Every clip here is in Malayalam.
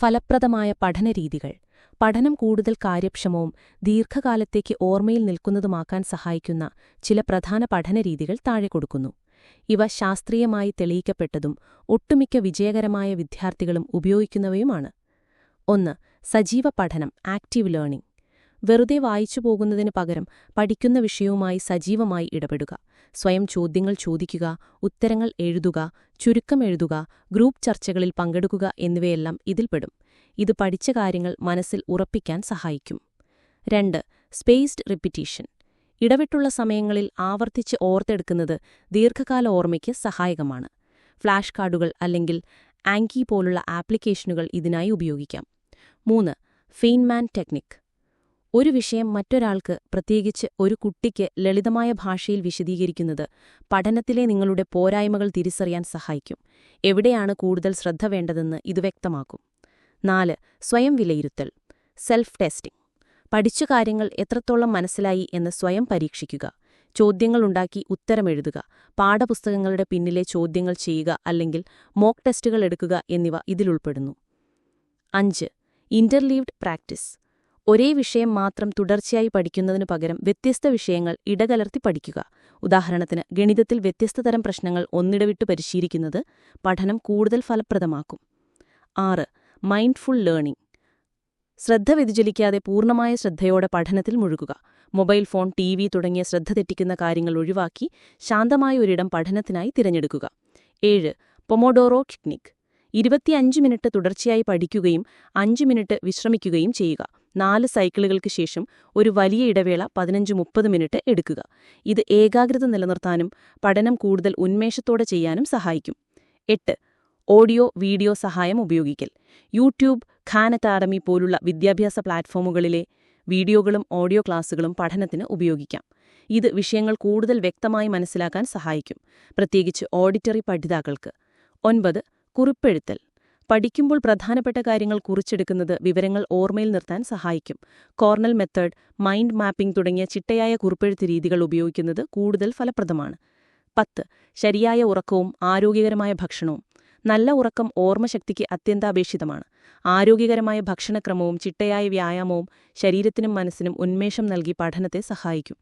ഫലപ്രദമായ പഠനരീതികൾ. പഠനം കൂടുതൽ കാര്യക്ഷമവും ദീർഘകാലത്തേക്ക് ഓർമ്മയിൽ നിൽക്കുന്നതുമാക്കാൻ സഹായിക്കുന്ന ചില പ്രധാന പഠനരീതികൾ താഴെ കൊടുക്കുന്നു. ഇവ ശാസ്ത്രീയമായി തെളിയിക്കപ്പെട്ടതും ഒട്ടുമിക്ക വിജയകരമായ വിദ്യാർത്ഥികളും ഉപയോഗിക്കുന്നവയുമാണ്. ഒന്ന് സജീവ പഠനം ആക്റ്റീവ് ലേണിംഗ്. വെറുതെ വായിച്ചു പോകുന്നതിന് പകരം പഠിക്കുന്ന വിഷയവുമായി സജീവമായി ഇടപെടുക. സ്വയം ചോദ്യങ്ങൾ ചോദിക്കുക ഉത്തരങ്ങൾ എഴുതുക ചുരുക്കം എഴുതുക ഗ്രൂപ്പ് ചർച്ചകളിൽ പങ്കെടുക്കുക എന്നിവയെല്ലാം ഇതിൽപ്പെടും. ഇത് പഠിച്ച കാര്യങ്ങൾ മനസ്സിൽ ഉറപ്പിക്കാൻ സഹായിക്കും. രണ്ട് സ്പേസ്ഡ് റിപ്പിറ്റീഷൻ ഇടവിട്ടുള്ള സമയങ്ങളിൽ ആവർത്തിച്ച് ഓർത്തെടുക്കുന്നത് ദീർഘകാല ഓർമ്മയ്ക്ക് സഹായകമാണ്. ഫ്ലാഷ് കാർഡുകൾ അല്ലെങ്കിൽ ആങ്കി പോലുള്ള ആപ്ലിക്കേഷനുകൾ ഇതിനായി ഉപയോഗിക്കാം. മൂന്ന് ഫെയിൻമാൻ ടെക്നിക്. ഒരു വിഷയം മറ്റൊരാൾക്ക് പ്രത്യേകിച്ച് ഒരു കുട്ടിക്ക് ലളിതമായ ഭാഷയിൽ വിശദീകരിക്കുന്നത് പഠനത്തിലെ നിങ്ങളുടെ പോരായ്മകൾ തിരിച്ചറിയാൻ സഹായിക്കും. എവിടെയാണ് കൂടുതൽ ശ്രദ്ധ വേണ്ടതെന്ന് ഇത് വ്യക്തമാക്കും. നാല് സ്വയം വിലയിരുത്തൽ. സെൽഫ് ടെസ്റ്റിംഗ് പഠിച്ച കാര്യങ്ങൾ എത്രത്തോളം മനസ്സിലായി എന്ന് സ്വയം പരീക്ഷിക്കുക. ചോദ്യങ്ങളുണ്ടാക്കി ഉത്തരമെഴുതുക പാഠപുസ്തകങ്ങളുടെ പിന്നിലെ ചോദ്യങ്ങൾ ചെയ്യുക അല്ലെങ്കിൽ മോക്ക് ടെസ്റ്റുകൾ എടുക്കുക എന്നിവ ഇതിലുൾപ്പെടുന്നു അഞ്ച് ഇന്റർലീവ്ഡ് പ്രാക്ടീസ്. ഒരേ വിഷയം മാത്രം തുടർച്ചയായി പഠിക്കുന്നതിനു പകരം വ്യത്യസ്ത വിഷയങ്ങൾ ഇടകലർത്തി പഠിക്കുക. ഉദാഹരണത്തിന് ഗണിതത്തിൽ വ്യത്യസ്ത തരം പ്രശ്നങ്ങൾ ഒന്നിടവിട്ട് പരിശീലിക്കുന്നത് പഠനം കൂടുതൽ ഫലപ്രദമാക്കും. ആറ് മൈൻഡ്ഫുൾ ലേണിംഗ്. ശ്രദ്ധ വ്യതിചലിക്കാതെ പൂർണമായ ശ്രദ്ധയോടെ പഠനത്തിൽ മുഴുകുക. മൊബൈൽ ഫോൺ ടി വി തുടങ്ങിയ ശ്രദ്ധ തെറ്റിക്കുന്ന കാര്യങ്ങൾ ഒഴിവാക്കി ശാന്തമായ ഒരിടം പഠനത്തിനായി തിരഞ്ഞെടുക്കുക. ഏഴ് പൊമോഡോറോ ടെക്നിക് ഇരുപത്തിയഞ്ച് മിനിറ്റ് തുടർച്ചയായി പഠിക്കുകയും അഞ്ച് മിനിറ്റ് വിശ്രമിക്കുകയും ചെയ്യുക. നാല് സൈക്കിളുകൾക്ക് ശേഷം ഒരു വലിയ ഇടവേള പതിനഞ്ച് മുപ്പത് മിനിറ്റ് എടുക്കുക. ഇത് ഏകാഗ്രത നിലനിർത്താനും പഠനം കൂടുതൽ ഉന്മേഷത്തോടെ ചെയ്യാനും സഹായിക്കും. എട്ട്. ഓഡിയോ വീഡിയോ സഹായം ഉപയോഗിക്കൽ. യൂട്യൂബ് ഖാൻ അക്കാദമി പോലുള്ള വിദ്യാഭ്യാസ പ്ലാറ്റ്ഫോമുകളിലെ വീഡിയോകളും ഓഡിയോ ക്ലാസുകളും പഠനത്തിന് ഉപയോഗിക്കാം. ഇത് വിഷയങ്ങൾ കൂടുതൽ വ്യക്തമായി മനസ്സിലാക്കാൻ സഹായിക്കും. പ്രത്യേകിച്ച് ഓഡിറ്ററി പഠിതാക്കൾക്ക്. ഒൻപത്. കുറിപ്പെഴുത്തൽ. പഠിക്കുമ്പോൾ പ്രധാനപ്പെട്ട കാര്യങ്ങൾ കുറിച്ചെടുക്കുന്നത് വിവരങ്ങൾ ഓർമ്മയിൽ നിർത്താൻ സഹായിക്കും. കോർണൽ മെത്തേഡ് മൈൻഡ് മാപ്പിംഗ് തുടങ്ങിയ ചിട്ടയായ കുറിപ്പെഴുത്ത് രീതികൾ ഉപയോഗിക്കുന്നത് കൂടുതൽ ഫലപ്രദമാണ്. പത്ത് ശരിയായ ഉറക്കവും ആരോഗ്യകരമായ ഭക്ഷണവും. നല്ല ഉറക്കം ഓർമ്മശക്തിക്ക് അത്യന്താപേക്ഷിതമാണ്. ആരോഗ്യകരമായ ഭക്ഷണക്രമവും ചിട്ടയായ വ്യായാമവും ശരീരത്തിനും മനസ്സിനും ഉന്മേഷം നൽകി പഠനത്തെ സഹായിക്കും.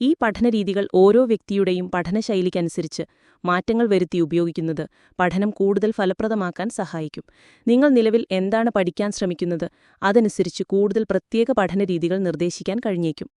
ഈ പഠനരീതികൾ ഓരോ വ്യക്തിയുടെയും പഠനശൈലിക്കനുസരിച്ച് മാറ്റങ്ങൾ വരുത്തി ഉപയോഗിക്കുന്നത് പഠനം കൂടുതൽ ഫലപ്രദമാക്കാൻ സഹായിക്കും. നിങ്ങൾ നിലവിൽ എന്താണ് പഠിക്കാൻ ശ്രമിക്കുന്നത്? അതനുസരിച്ച് കൂടുതൽ പ്രത്യേക പഠനരീതികൾ നിർദ്ദേശിക്കാൻ കഴിഞ്ഞേക്കും.